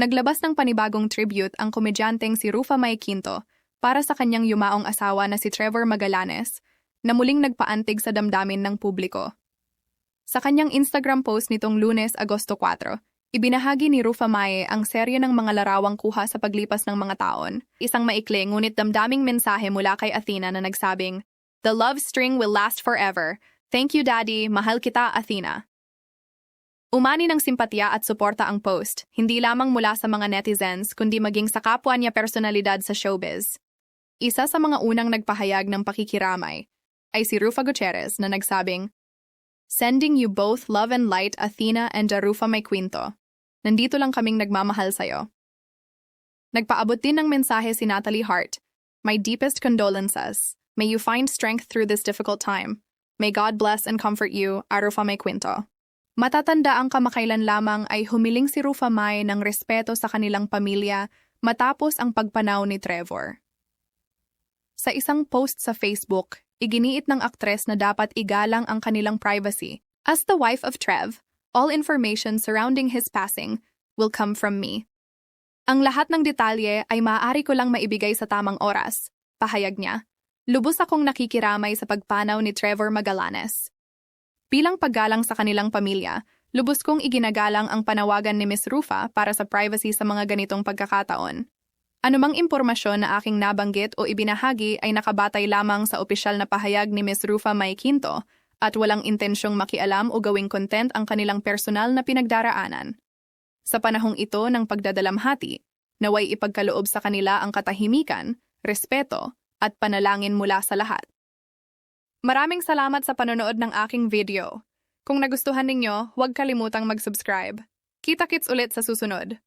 Naglabas ng panibagong tribute ang komedyanteng si Rufa May Quinto para sa kanyang yumaong asawa na si Trevor Magallanes na muling nagpaantig sa damdamin ng publiko. Sa kanyang Instagram post nitong lunes, Agosto 4, ibinahagi ni Rufa Mae ang serye ng mga larawang kuha sa paglipas ng mga taon. Isang maikli ngunit damdaming mensahe mula kay Athena na nagsabing, The love string will last forever. Thank you, Daddy. Mahal kita, Athena. Umani ng simpatya at suporta ang post, hindi lamang mula sa mga netizens kundi maging sa kapwa niya personalidad sa showbiz. Isa sa mga unang nagpahayag ng pakikiramay ay si Rufa Gutierrez na nagsabing, Sending you both love and light, Athena and Rufa May Quinto. Nandito lang kaming nagmamahal sa'yo. Nagpaabot din ng mensahe si Natalie Hart, My deepest condolences. May you find strength through this difficult time. May God bless and comfort you, Arufa May Quinto. Matatanda ang kamakailan lamang ay humiling si Rufa May ng respeto sa kanilang pamilya matapos ang pagpanaw ni Trevor. Sa isang post sa Facebook, iginiit ng aktres na dapat igalang ang kanilang privacy. As the wife of Trev, all information surrounding his passing will come from me. Ang lahat ng detalye ay maaari ko lang maibigay sa tamang oras, pahayag niya. Lubos akong nakikiramay sa pagpanaw ni Trevor Magallanes. Bilang paggalang sa kanilang pamilya, lubos kong iginagalang ang panawagan ni Miss Rufa para sa privacy sa mga ganitong pagkakataon. Anumang impormasyon na aking nabanggit o ibinahagi ay nakabatay lamang sa opisyal na pahayag ni Miss Rufa May Quinto at walang intensyong makialam o gawing content ang kanilang personal na pinagdaraanan. Sa panahong ito ng pagdadalamhati, naway ipagkaloob sa kanila ang katahimikan, respeto, at panalangin mula sa lahat. Maraming salamat sa panonood ng aking video. Kung nagustuhan ninyo, huwag kalimutang mag-subscribe. Kita-kits ulit sa susunod.